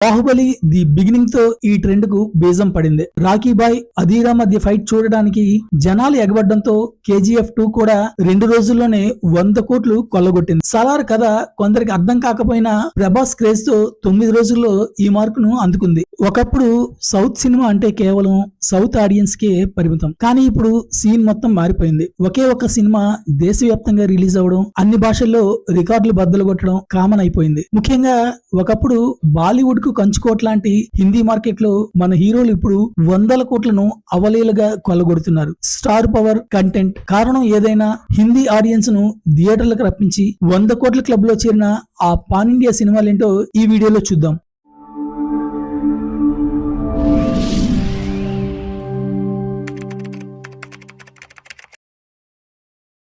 Baahubali the బిగినింగ్తో ఈ ట్రెండ్కు బీజం పడింది. రాఖీ బాయ్ అధీరా మధ్య ఫైట్ చూడడానికి జనాలు ఎగబడ్డంతో కేజీఎఫ్ టూ కూడా రెండు రోజుల్లోనే వంద కోట్లు కొల్లగొట్టింది. సలార్ కథ కొందరికి అర్థం కాకపోయినా ప్రభాస్ క్రేజ్తో తొమ్మిది రోజుల్లో ఈ మార్కును అందుకుంది. ఒకప్పుడు సౌత్ సినిమా అంటే కేవలం సౌత్ ఆడియన్స్ కే పరిమితం. కానీ ఇప్పుడు సీన్ మొత్తం మారిపోయింది. ఒకే ఒక సినిమా దేశవ్యాప్తంగా రిలీజ్ అవ్వడం అన్ని భాషల్లో రికార్డులు బద్దలు కొట్టడం కామన్ అయిపోయింది. ముఖ్యంగా ఒకప్పుడు బాలీవుడ్ కు కంచుకోట్ లాంటి హిందీ మార్కెట్లో మన హీరోలు ఇప్పుడు వందల కోట్లను అవలీలగా కొల్లగొడుతున్నారు స్టార్ పవర్ కంటెంట్ కారణం ఏదైనా హిందీ ఆడియన్స్ను థియేటర్లకు రప్పించి వంద కోట్ల క్లబ్లో చేరిన ఆ పాన్ ఇండియా సినిమాలేంటో ఈ వీడియోలో చూద్దాం.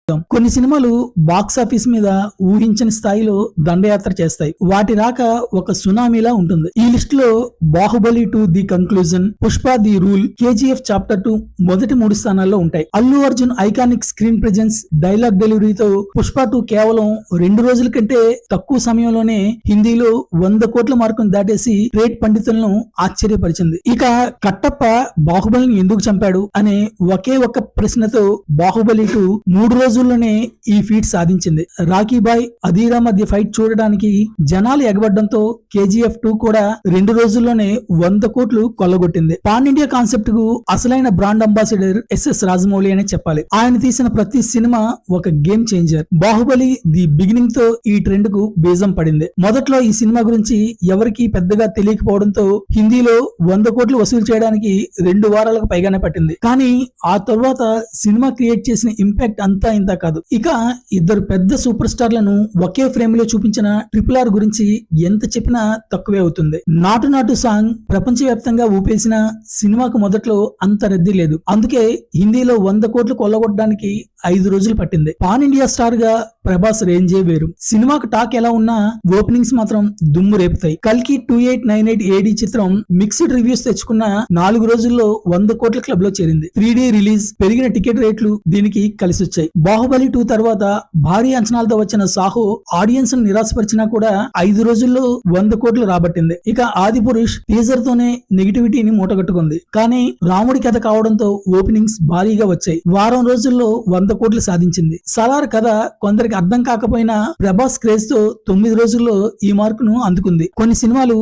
కొన్ని సినిమాలు బాక్స్ ఆఫీస్ మీద ఊహించని స్థాయిలో దండయాత్ర చేస్తాయి. వాటి రాక ఒక సునామీలా ఉంటుంది. ఈ లిస్ట్లో Baahubali two the conclusion Pushpa the rule KGF chapter two మొదటి మూడు స్థానాల్లో ఉంటాయి. Allu Arjun iconic screen presence dialogue డెలివరీతో Pushpa two కేవలం రెండు రోజుల కంటే తక్కువ సమయంలోనే హిందీలో వంద కోట్ల మార్కును దాటేసి ట్రేడ్ పండితులను ఆశ్చర్యపరిచింది. ఇక కట్టప్ప బాహుబలిని ఎందుకు చంపాడు అనే ఒకే ఒక్క ప్రశ్నతో బాహుబలి టూ మూడు రోజులు రోజుల్లోనే ఈ ఫీట్ సాధించింది. రాఖీ బాయ్ అధీరా మధ్య ఫైట్ చూడడానికి జనాలు ఎగబడ్డంతో కేజీఎఫ్ టూ కూడా రెండు రోజుల్లోనే వంద కోట్లు కొల్లగొట్టింది. పాన్ ఇండియా కాన్సెప్ట్కు అసలైన బ్రాండ్ అంబాసిడర్ ఎస్ఎస్ రాజమౌళి అనే చెప్పాలి. ఆయన తీసిన ప్రతి సినిమా ఒక గేమ్ చేంజర్. బాహుబలి ది బిగినింగ్తో ఈ ట్రెండ్కు బీజం పడింది. మొదట్లో ఈ సినిమా గురించి ఎవరికి పెద్దగా తెలియకపోవడంతో హిందీలో వంద కోట్లు వసూలు చేయడానికి రెండు వారాలకు పైగానే పట్టింది. కానీ ఆ తర్వాత సినిమా క్రియేట్ చేసిన ఇంపాక్ట్ అంతా ఇంత కాదు. ఇక ఇద్దరు పెద్ద సూపర్ స్టార్లను ఒకే ఫ్రేమ్లో చూపించిన ట్రిపుల్ ఆర్ గురించి ఎంత చెప్పినా తక్కువే అవుతుంది. నాటు నాటు సాంగ్ ప్రపంచవ్యాప్తంగా ఊపేసిన సినిమాకు మొదట్లో అంత రద్దీ లేదు. అందుకే హిందీలో వంద కోట్లు కొల్లగొట్టడానికి ఐదు రోజులు పట్టింది. పాన్ ఇండియా స్టార్గా ప్రభాస్ రేంజే వేరు. సినిమాకు టాక్ ఎలా ఉన్నా ఓపెనింగ్స్ మాత్రం దుమ్ము రేపుతాయి. కల్కి two eight nine eight AD చిత్రం మిక్స్డ్ రివ్యూస్ తెచ్చుకున్న నాలుగు రోజుల్లో వంద కోట్ల క్లబ్లో చేరింది. త్రీ డే రిలీజ్ పెరిగిన టికెట్ రేట్లు దీనికి కలిసి వచ్చాయి బాహుబలి టూ తర్వాత భారీ అంచనాలతో వచ్చిన సాహు ఆడియన్స్ను నిరాశపరిచినా కూడా ఐదు రోజుల్లో వంద కోట్లు రాబట్టింది. ఇక ఆది పురుష్ టీజర్ తోనే నెగిటివిటీని మూటగట్టుకుంది. కానీ రాముడి కథ కావడంతో ఓపెనింగ్స్ భారీగా వచ్చాయి. వారం రోజుల్లో వంద కోట్లు సాధించింది. సలార్ కథ కొందరికి అర్థం కాకపోయినా ప్రభాస్ క్రేజ్తో తొమ్మిది రోజుల్లో ఈ మార్కును అందుకుంది. కొన్ని సినిమాలు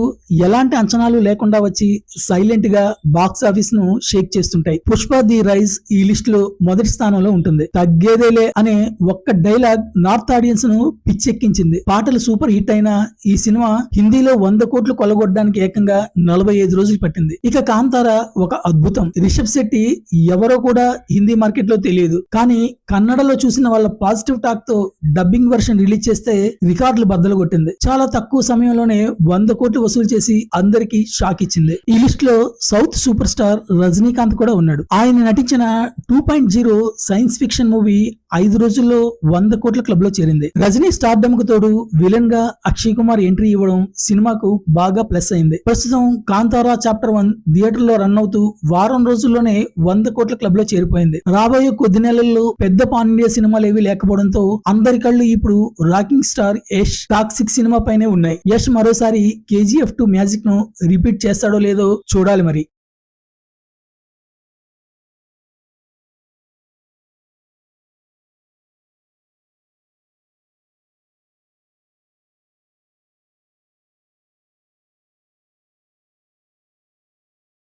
ఎలాంటి అంచనాలు లేకుండా వచ్చి సైలెంట్గా బాక్స్ ఆఫీస్ను షేక్ చేస్తుంటాయి. పుష్ప ది రైజ్ ఈ లిస్ట్లో మొదటి స్థానంలో ఉంటుంది. తగ్గేదేలే అనే ఒక్క డైలాగ్ నార్త్ ఆడియన్స్ను పిచ్చెక్కించింది. పాటలు సూపర్ హిట్ అయిన ఈ సినిమా హిందీలో వంద కోట్లు కొలగొట్టడానికి ఏకంగా నలభై ఐదు రోజులు పట్టింది. ఇక కాంతార ఒక అద్భుతం. రిషబ్ శెట్టి ఎవరో కూడా హిందీ మార్కెట్లో తెలియదు. కానీ కన్నడలో చూసిన వాళ్ళ పాజిటివ్ టాక్తో డబ్బింగ్ వర్షన్ రిలీజ్ చేస్తే రికార్డులు బద్దలు కొట్టింది. చాలా తక్కువ సమయంలోనే వంద కోట్లు వసూలు చేసి అందరికి షాక్ ఇచ్చింది. ఈ లిస్ట్లో సౌత్ సూపర్ స్టార్ రజనీకాంత్ కూడా ఉన్నాడు. ఆయన నటించిన two point zero science fiction movie ఐదు రోజుల్లో వంద కోట్ల క్లబ్లో చేరింది. రజనీ స్టార్డమ్కు తోడు విలన్గా అక్షయ్ కుమార్ ఎంట్రీ ఇవ్వడం సినిమాకు బాగా ప్లస్ అయింది. ప్రస్తుతం కాంతారా చాప్టర్ వన్ థియేటర్లో రన్ అవుతూ వారం రోజుల్లోనే వంద కోట్ల క్లబ్లో చేరిపోయింది. రాబోయే కొద్ది నెలల్లో పెద్ద పాన్ ఇండియా సినిమాలు ఏవి లేకపోవడంతో అందరి కళ్ళు ఇప్పుడు రాకింగ్ స్టార్ యష్ టాక్సిక్ సినిమా పైనే ఉన్నాయి. యష్ మరోసారి కేజీఎఫ్ టూ మ్యాజిక్ను రిపీట్ చేస్తాడో లేదో చూడాలి మరి.